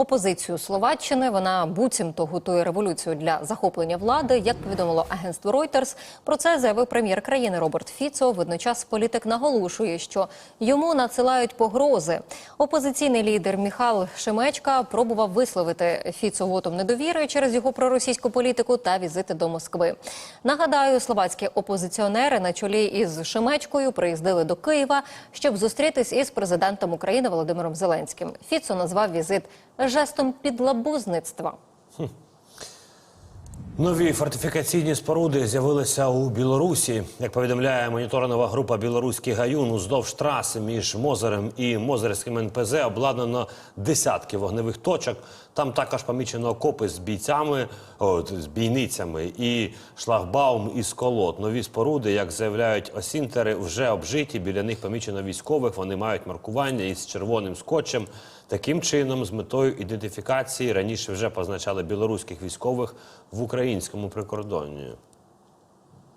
опозицію Словаччини. Вона буцімто готує революцію для захоплення влади. Як повідомило агентство Reuters, про це заявив прем'єр країни Роберт Фіцо. Водночас політик наголошує, що йому надсилають погрози. Опозиційний лідер Міхал Шемечка пробував висловити Фіцу вотом недовіри через його проросійську політику та візити до Москви. Нагадаю, словацькі опозиціонери на чолі із Шемечкою приїздили до Києва, щоб зустрітись із президентом України Володимиром Зеленським. Фіцо назвав візит жестом підлабузництва. Нові фортифікаційні споруди з'явилися у Білорусі. Як повідомляє моніторингова група Білоруський гаюн, уздовж траси між Мозерем і Мозерським НПЗ обладнано десятки вогневих точок. Там також помічено окопи з бійцями, от, з бійницями і шлагбаум із колод. Нові споруди, як заявляють осінтери, вже обжиті. Біля них помічено військових. Вони мають маркування із червоним скотчем. Таким чином, з метою ідентифікації раніше вже позначали білоруських військових в українському прикордонні.